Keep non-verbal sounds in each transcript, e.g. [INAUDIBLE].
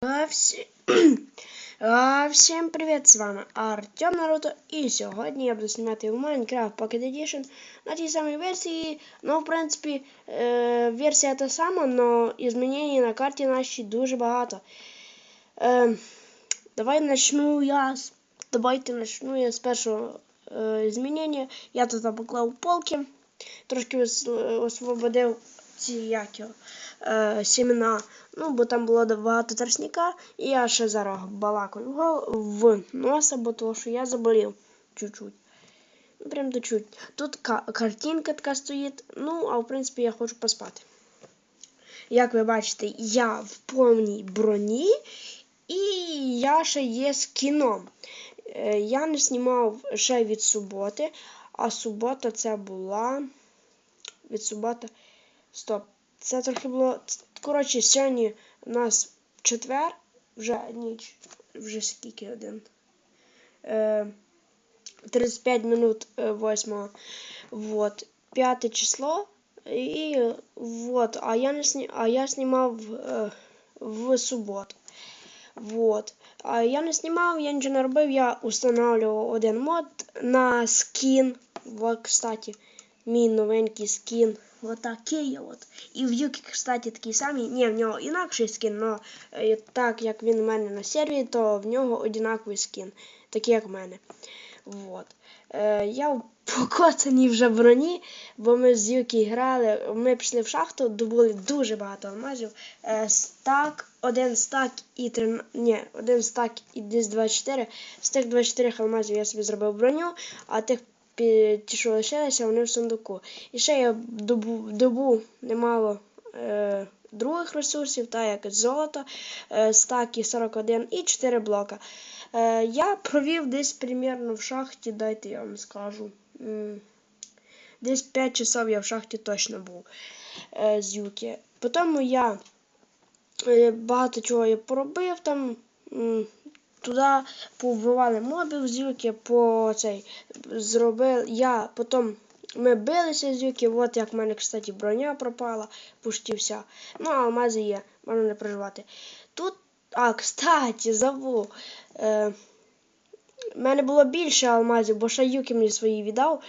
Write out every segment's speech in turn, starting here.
[CLEARS THROAT] Всім привіт, з вами Артем Наруто і сьогодні я буду знімати в Minecraft Pocket Edition на тій самій версії. Ну, в принципі, е, версія та сама, але змінень на карті нашій дуже багато. Е, давай начну я. Давайте начну я з першого е, змінення. Я тут поклав полки, трошки освободив ці як його, е, сімена. Ну, бо там було багато тростника, і я ще зараз балакаю в носа, бо того, що я заболів чуть-чуть. Ну, прям до чуть. Тут картинка така стоїть. Ну, а в принципі я хочу поспати. Як ви бачите, я в повній броні, і я ще є з кіном. Е, Я не знімав ще від суботи, а субота це була. Від суботи. Стоп. Це трохи було. Коротше, сьогодні у нас четвер, вже ніч, вже скільки один. Е, 35 минут е, восьмого. Вот. П'яте число. І вот. А я не сні... а я знімав е, в суботу. Вот. А я не знімав, я нічого не робив, я устанавливав один мод на скін. Вот, кстати, мій новенький скін. Вот такий от. І в Юкі, кстати, такий самий. Ні, в нього інакший скін, але так як він у мене на сервері, то в нього одинаковий скін, такий як в мене. Вот. Е, я в [LAUGHS] покоцаній вже броні, бо ми з Юкі грали, ми пішли в шахту, добули дуже багато алмазів. Е, стак, один стак і три, ні, один стак і десь 24. З тих 24 алмазів я собі зробив броню, а тих ті, що лишилися, вони в сундуку. І ще я добу, добув немало е, других ресурсів, так як золото, е, стаки 41 і 4 блока. Е, я провів десь примерно в шахті, дайте я вам скажу. Десь 5 часов я в шахті точно був е, з Юки. Потім я е, багато чого я поробив там. Туди повбивали мобів з Юки, по цей зробив. Я потім ми билися з Юки, от як в мене, кстати, броня пропала, пушті вся. Ну, алмази є, можна не переживати. Тут, а, кстати, забув. Е, в мене було більше алмазів, бо ще Юки мені свої віддав.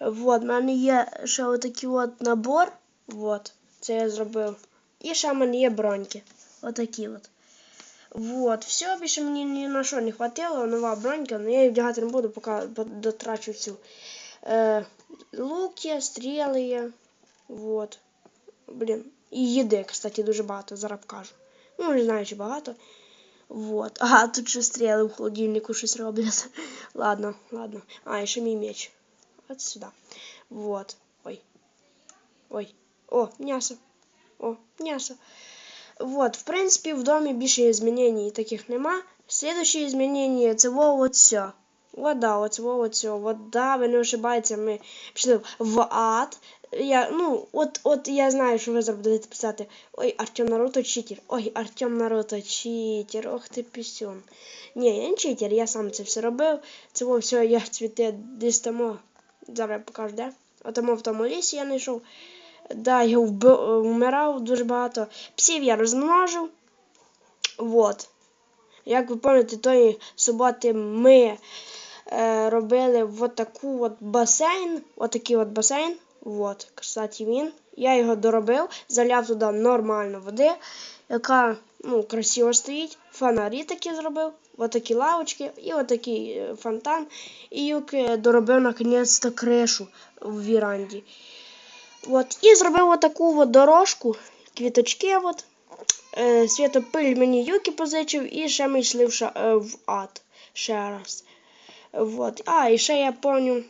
Вот, в мене є ще отакий от набор. Вот, це я зробив. І ще в мене є броньки. Отакі от. Вот, все, більше мені ні на що не хватило, нова бронька, але я її вдягати не буду, поки дотрачу всю. Е, лук є. Вот. Блін. І їди, кстати, дуже багато, зараз покажу. Ну, не знаю, чи багато. Вот. Ага, тут ще стріли в холодильнику щось роблять. [LAUGHS] ладно, ладно. А, і ще мій меч. От сюди. Вот. Ой. Ой. О, м'ясо. О, м'ясо. Вот, в принципі, в домі більше змінень таких нема. Слідуюче змінення це во все. Вот да, от во от все. Вот ви не ошибаєтеся, ми пішли в ад. Я, ну, от, от я знаю, що ви зараз будете писати. Ой, Артем Наруто читер. Ой, Артем Наруто читер. Ох ти пісюн. Ні, я не читер, я сам це все робив. Це во все я цвіте десь тому. Зараз я покажу, де. Отому в тому лісі я знайшов. Да, я вби- вмирав дуже багато. Псів я розмножив. Вот. Як ви пам'ятаєте, тої суботи ми е, робили вот таку от басейн. Отакий от басейн. Вот, кстати, він. Я його доробив, заляв туди нормально води, яка ну, красиво стоїть. Фонарі такі зробив, отакі лавочки і отакий е, фонтан. І доробив наконець-то кришу в віранді. От, і зробив отаку от дорожку, квіточки. От. Е, світопиль мені юки позичив, і ще ми йшли в, ша, е, в ад. Ще раз. Вот. А, і ще я пам'ятаю,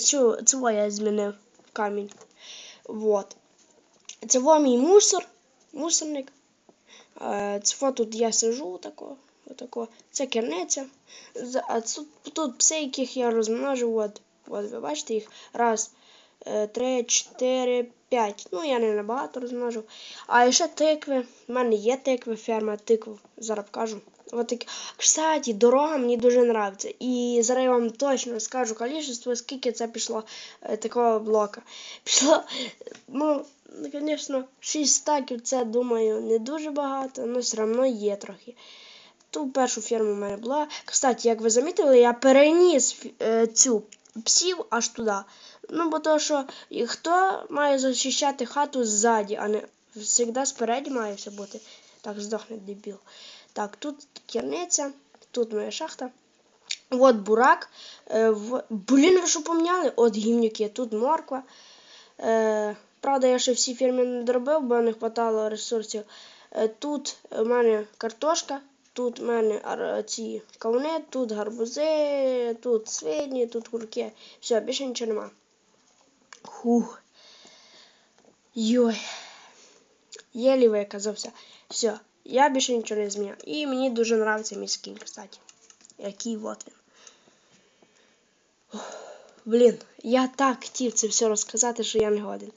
цю, цього я змінив камінь. Вот. Це мій мусор, мусорник. Е, це тут я сижу тако, отако. Це керниця. А тут, тут пси, яких я розмножив, от, от ви бачите їх. Раз, 3, 4, 5. Ну, я не набагато розмножив. А ще тикви. У мене є тикви, ферма тикв. Зараз покажу. От так. Кстати, дорога мені дуже подобається. І зараз я вам точно скажу количество, скільки це пішло е, такого блока. Пішло, ну, звісно, 6 стаків це, думаю, не дуже багато, але все одно є трохи. Ту першу ферму в мене була. Кстати, як ви замітили, я переніс е, цю псів аж туди. Ну, бо то, що хто має захищати хату ззаді, а не завжди спереді має все бути. Так, здохне дебіл. Так, тут керниця, тут моя шахта. От бурак. Е, в... Блін, ви що поміняли? От гімнюки, тут морква. Е, правда, я ще всі фірми не доробив, бо не вистачало ресурсів. Е, тут у мене картошка, тут у мене ці кавуни, тут гарбузи, тут свині, тут курки. Все, більше нічого нема. Хух. Йой. Єлі виказався. Все, я більше нічого не зміняв. І мені дуже подобається мій скін, кстати. Який вот він. Ух, Блін, я так хотів це все розказати, що я не годен.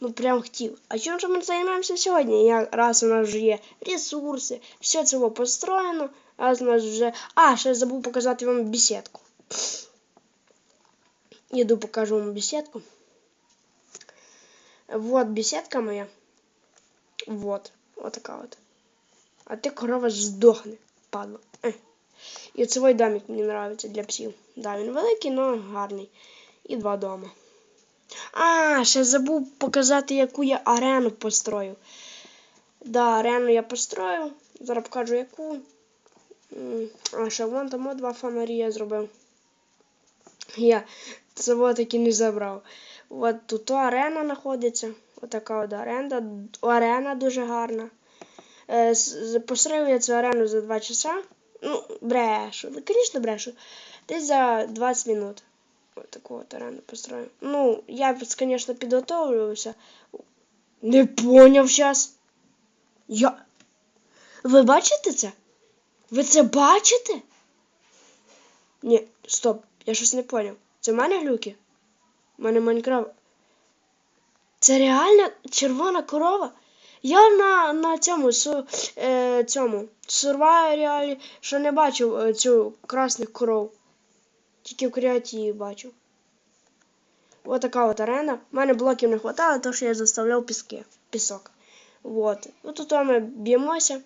Ну прям хотів. А чим же ми займаємося сьогодні? Я, раз у нас вже є ресурси, все це було построєно, раз у нас вже. А, ще забув показати вам бесідку. Іду покажу вам беседку. Вот беседка моя. Вот. Вот така от. А ти корова здохне, падла. Е. І цей домик мені подобається для псів. Да, він великий, але гарний. І два дома. А, ще забув показати, яку я арену построю. Да, арену я построю. Зараз покажу яку. А, ще вон там два фонарі я зробив. Я цього таки не забрав. От тут арена знаходиться. Отака от аренда. Арена дуже гарна. Е, Построю я цю арену за 2 часа. Ну, брешу. Звісно, брешу. Десь за 20 минут. От таку от арену построю. Ну, я, звісно, підготовлювався. Не поняв зараз. Я. Ви бачите це? Ви це бачите? Ні, стоп, я щось не поняв. Це в мене глюки? У мене Майнкрафт. Це реально червона корова? Я на, на цьому су, е, цьому сурвайріалі ще не бачив е, цю красних коров. Тільки в креативі бачив. Ось така от арена. У мене блоків не вистачало, тому що я заставляв піски. Пісок. Вот. Ну тут ми б'ємося.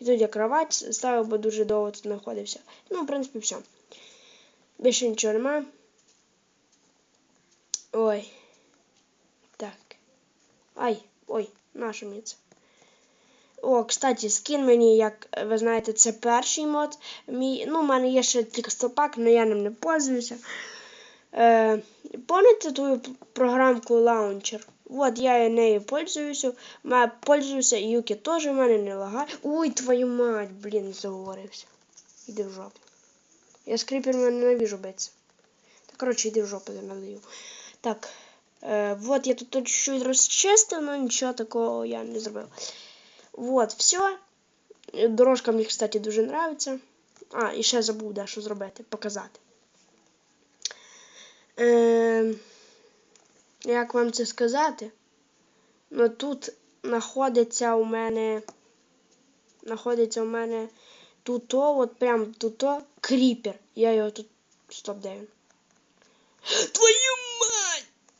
І тут я кровать ставив, бо дуже довго тут знаходився. Ну, в принципі, все. Більше нічого нема. Ой. Так. Ай, ой, наша мені. О, кстати, скін мені, як ви знаєте, це перший мод. Мій, ну, у мене є ще текстопак, але я ним не пользуюся. Е, помните ту програмку Launcher? Вот я нею пользуюся. Я пользуюся, і Юки теж в мене не лагає. Ой, твою мать, блін, заговорився. Іди в жопу. Я з кріперами ненавижу битися. Та коротше, іди в жопу, я надаю. Так. Е, вот я тут чуть-чуть розчистив, но нічого такого я не зробив. Вот, все. Дорожка мені, кстати, дуже нравиться. А, і ще забув дещо зробити, показати. Е, як вам це сказати? Ну тут знаходиться у мене. Знаходиться у мене тут, от прям тут кріпер. Я його тут. Стоп, де він?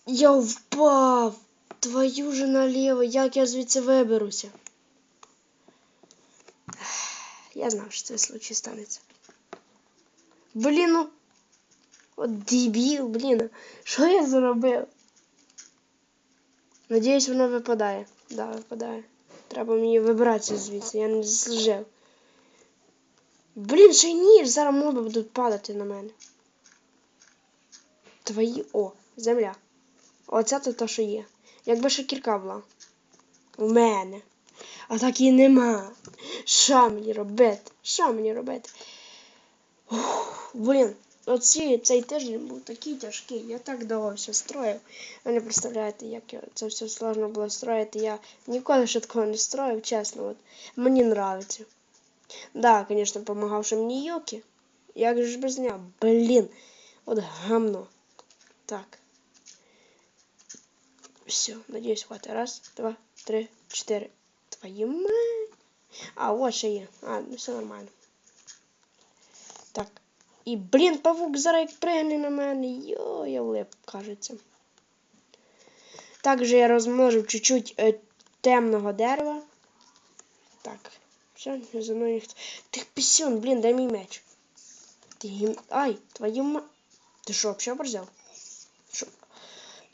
Я впав! Твою же наліво, як я звідси виберуся? Я знав, що це случай станеться. Блін, ну. От дебіл, блін. Що я зробив? Надіюсь, воно випадає. Да, випадає. Треба мені вибратися звідси, я не заслужив. Блін, ще й ніж, зараз моби будуть падати на мене. Твої. О, земля. Оце то те, що є. Якби ще кірка була. У мене. А так і нема. Що мені робити? Що мені робити? Ух, блін, оці, цей тиждень був такий тяжкий. Я так довго все строїв. Ви не представляєте, як це все сложно було строїти. Я ніколи ще такого не строїв, чесно. От. Мені нравиться. Да, звісно, допомагавши мені Юкі. Як же ж без нього? Блін. От гамно. Так. Все, надіюсь, хватить. Раз, два, три, чотири. Твою мать. А, вот ще є. А, ну все нормально. Так. І, блін, павук зараз як пригне на мене. Йо, я влип, кажеться. Також я розмножив чуть-чуть е, темного дерева. Так. Все, за мною ніхто. Ти пісюн, блін, дай мій меч. Ти. Ай, твою ма... Ти що, взагалі борзел?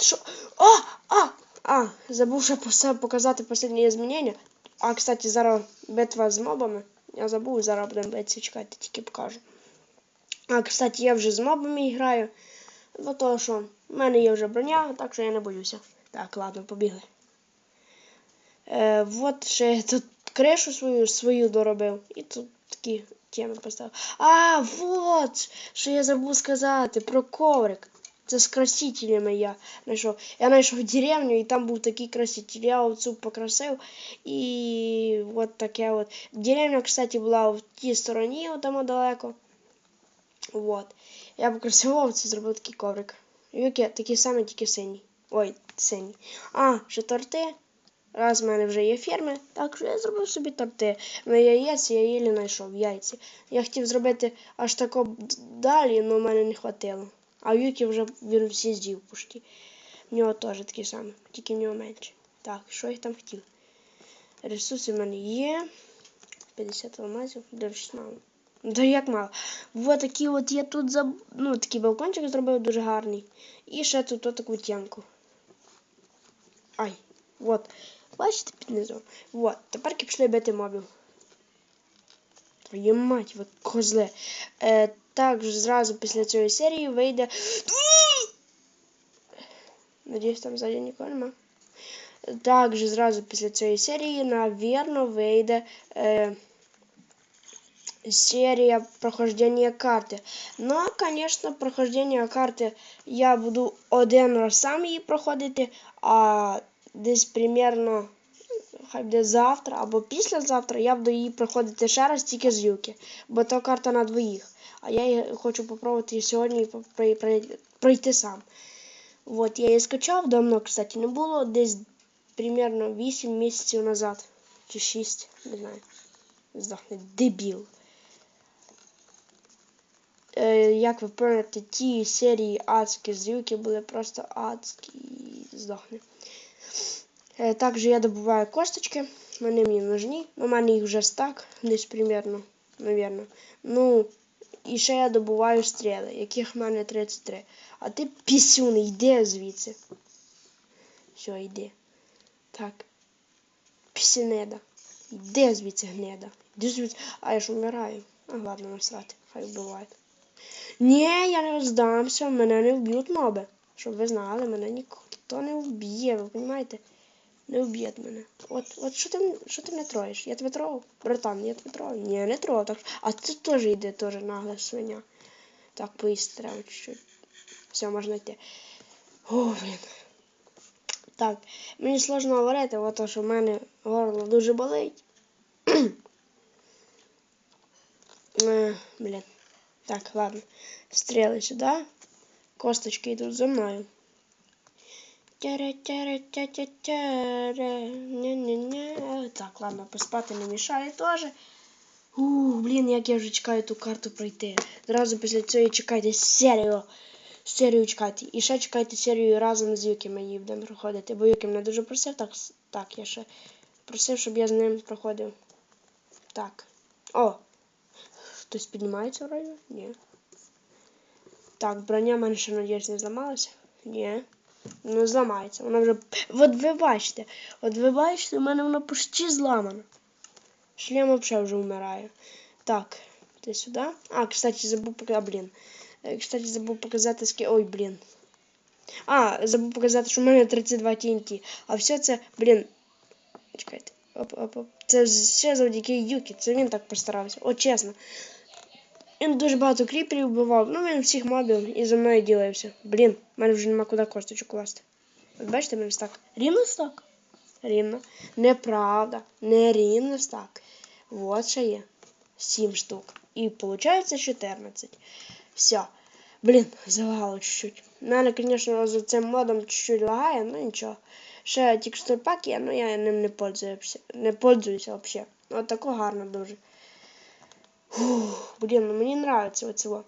Ти? А! А! А! Забув ще показати останнє змінення. А, кстати, зараз битва з мобами. Я забув, зараз будемо битися, чекайте, тільки покажу. А, кстати, я вже з мобами граю. Бо то, що в мене є вже броня, так що я не боюся. Так, ладно, побігли. Е, вот ще я тут кришу свою свою доробив. І тут такі теми поставив. А, вот! Що я забув сказати про коврик. Це з красителями я знайшов. Я знайшов деревню і там був такий краситель. Я оцю покрасив. І от таке от. Деревня, кстати, була в тій стороні, там далеко. Вот. Я покрасив овці, зробив такий коврик. Юки, такий самий, тільки синій. Ой, синій. А, ще торти. Раз в мене вже є ферми, так що я зробив собі торти. На яєць я їлі знайшов яйці. Я хотів зробити аж тако далі, але в мене не хватило. А Юкі вже він всі з'їв пушті. В нього теж такі самі, тільки в нього менше. Так, що я там хотів? Ресурси в мене є. 50 алмазів, дивлюсь мало. Да як мало. Вот такі от я тут заб... ну, такий балкончик зробив дуже гарний. І ще тут отаку тянку. Ай, вот. Бачите під низом? Вот. Тепер пішли бити мобів. Твою мать, ви козли. Е, також зразу після цієї серії вийде. Надіюсь, там ззаді нікого нема. Також зразу після цієї серії, навірно, вийде. Е, серия прохождения карты. Ну, конечно, прохождення карти я буду один раз сам її проходити, а десь примерно хай буде завтра або післязавтра я буду її проходити ще раз тільки з Юки. Бо то карта на двоїх. А я її хочу попробувати і сьогодні прой- прой- пройти сам. Вот, я її скачав, давно, кстати, не було, десь примерно 8 місяців назад. Чи 6, не знаю. Здохне, дебіл. Е, як ви пам'ятаєте, ті серії адські з Юки були просто адські здохне. Е, також я добуваю косточки, вони мені нужні. У мене їх вже стак, десь примерно, навірно. Ну, і ще я добуваю стріли, яких в мене 33. А ти пісюн, йди звідси. Все, йди. Так. Пісюнеда. Йди звідси гнеда. Йди звідси. А я ж вмираю. А ладно, насрати, хай вбивають. Ні, я не здамся, мене не вб'ють моби. Щоб ви знали, мене ніхто не вб'є, ви розумієте? Не вб'є мене. От, от що ти, що ти мене троїш? Я тебе трогав? Братан, я тебе трогав? Ні, не трогав. Так, а ти теж йде, теж нагла свиня. Так, поїсти треба чуть-чуть. Все, можна йти. О, блін. Так, мені сложно говорити, бо то, що в мене горло дуже болить. [CLEARS THROAT] Е, Блін. Так, ладно. Стріли сюди. Косточки йдуть за мною. Так, ладно, поспати не мішає теж. Ух, блін, як я вже чекаю ту карту пройти. Зразу після цього чекайте серію. Серію чекайте. І ще чекайте серію разом з Юким її будемо проходити. Бо Юки мене дуже просив, так, так, я ще просив, щоб я з ним проходив. Так. О! Хтось піднімається вроді? Ні. Так, броня в мене ще, надіюсь, не зламалася? Ні. Ну, зламається. Вона вже. От ви бачите. От ви бачите, у мене вона почти зламана. Шлем взагалі вже вмирає. Так, ти сюди. А, кстати, забув показати. Блін. Е, Кстати, забув показати ски. Ой, блін. А, забув показати, що в мене 32 TNT. А все це, блін. Чекайте. Оп, оп, оп. Це все завдяки Юкі. Це він так постарався. О, чесно. Він дуже багато кріперів вбивав. Ну він всіх мобів і за мною ділився. Блін, в мене вже нема куди косточок класти. От бачите, мене стак. Рівно стак? Рівно. Неправда. Не рівно стак. Вот ще є. 7 штук. І виходить 14. Все. Блін, залагало чуть-чуть. мене, звісно, за цим модом чуть-чуть лагає, ну нічого. Ще текстур пак є, ну я ним не пользуюся, не пользуюся взагалі. От тако гарно дуже. Блін, ну мені подобається оцього.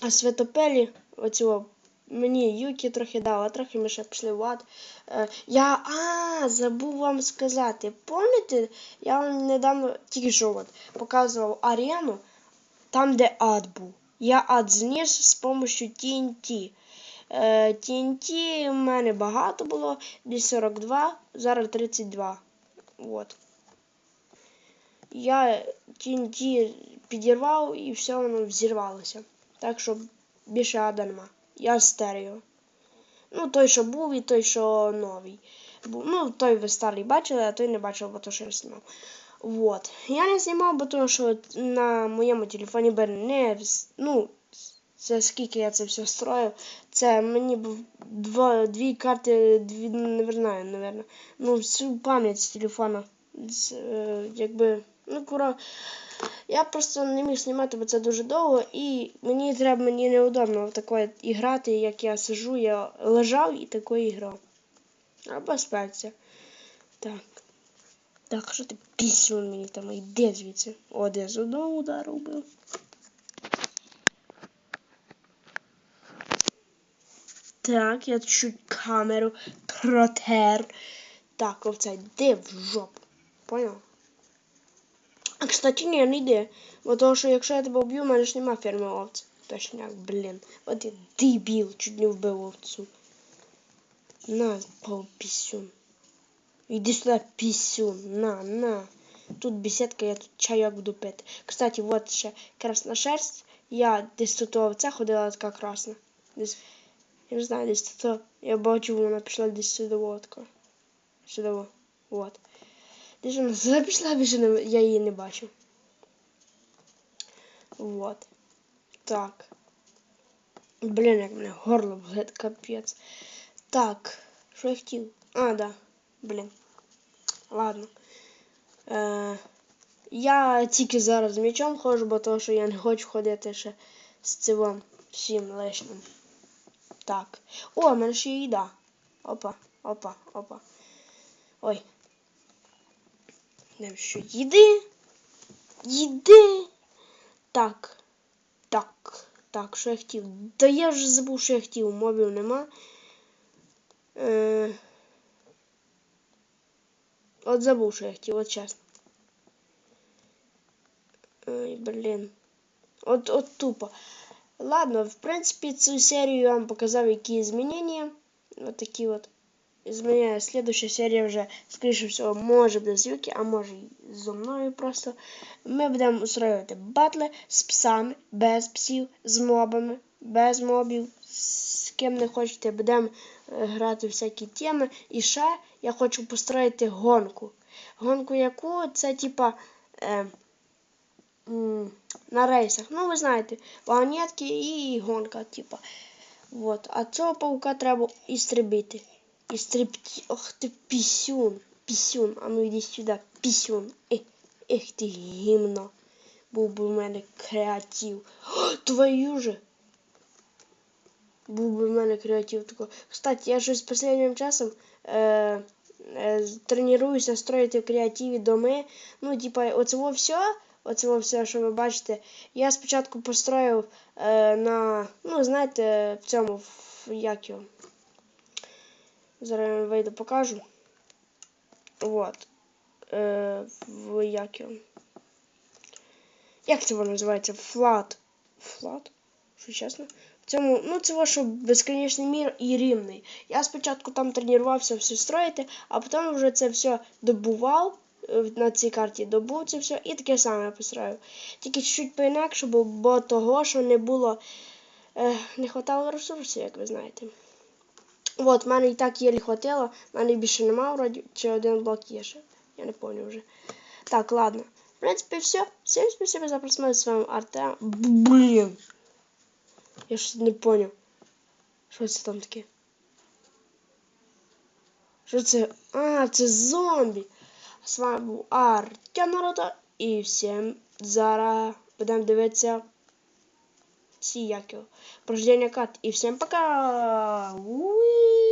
А святопелі, оцього, мені Юкі трохи дала, трохи ми ще пішли в ад. Е, я, а, забув вам сказати. Пам'ятаєте, я вам недавно тільки що от, показував арену, там, де ад був. Я ад зніс з допомогою TNT. TNT в мене багато було, десь 42, зараз 32. От. Я TNT підірвав і все воно взірвалося. Так що більше ада нема. Я стерео. Ну, той, що був, і той, що новий. Ну, той ви старий бачили, а той не бачив, бо то що я знімав. Вот. Я не знімав, бо тому що на моєму телефоні би не ну, це скільки я це все строїв. Це мені два, дві карти, дві, не знаю, наверно. Ну, всю пам'ять з телефона. Е, якби, ну, кура. Я просто не міг знімати, бо це дуже довго, і мені треба, мені неудобно такої грати, як я сижу, я лежав і такої грав. Або спеться. Так. Так, що ти пісюн мені там йде звідси? О, де з одного удару вбив. Так, я чуть камеру протер. Так, овця йде в жопу. Поняв? Кстати, ні, не йде. Бо того, що якщо я тебе вб'ю, в мене ж нема ферми овць. Точняк, блін. От я дебіл, чуть не вбив овцю. На, пол пісюн. Іди сюди, пісюн. На, на. Тут беседка, я тут чайок буду пити. Кстати, вот ще красна шерсть. Я десь тут овця ходила така красна. Десь, я не знаю, десь тут. Я бачу, вона пішла десь сюди. Сюди, вот. Десь вона сюди пішла, не, я її не бачу. Вот. Так. Блін, як мене горло болить, капець. Так, що я хотів? А, да. Блін. Ладно. Е, я тільки зараз м'ячом ходжу, бо того, що я не хочу ходити ще з цивом всім лишнім. Так. О, в мене ще є їда. Опа, опа, опа. Ой. Не що їди. Їди. Так. Так. Так, що я хотів? Та я вже забув, що я хотів. Мобів нема. Е... От забув, що я хотів, от чесно. Ой, блін. От, от тупо. Ладно, в принципі, цю серію я вам показав, які змінення. От такі от. Зміняю. Следующая серія вже, скоріше всього, може буде з Юкі, а може і зо мною просто. Ми будемо устроювати батли з псами, без псів, з мобами, без мобів, з ким не хочете. Будемо е, грати всякі теми. І ще я хочу построїти гонку. Гонку яку це типа е, на рейсах. Ну, ви знаєте, вагонетки і гонка, типа. Вот. А цього паука треба істребити. Істребти. Ох ти пісюн. Пісюн. А ну йди сюди. Пісюн. Ех, ех ти гімно. Був би в мене креатив. О, твою же. Був би в мене креатив такой. Кстати, я щось останнім часом е, е, тренуюся строїти в креативі доми. Ну, типа, оцього все, оцього все, що ви бачите, я спочатку построїв е, на, ну, знаєте, в цьому, в, як його. Зараз я вийду покажу. Вот. Е, в як його. Як це воно називається? Флат. Флат? Що чесно? В цьому, ну це ваш безконечний мір і рівний. Я спочатку там тренувався все строїти, а потім вже це все добував е, на цій карті, добув це все і таке саме построїв. Тільки чуть-чуть по-інакше, бо, того, що не було, е, не хватало ресурсів, як ви знаєте. От, в мене і так єлі хватило, в мене більше нема, вроді, чи один блок є ще. Я не пам'ятаю вже. Так, ладно. В принципі, все. Всем спасибо за просмотр. С вами Артем. Блин. Я щось не понял. Що це там таке? Що це? А, це зомбі. З вами був Артем Наруто. І всім зараз будемо дивитися ці як кат. І всім пока! Уи!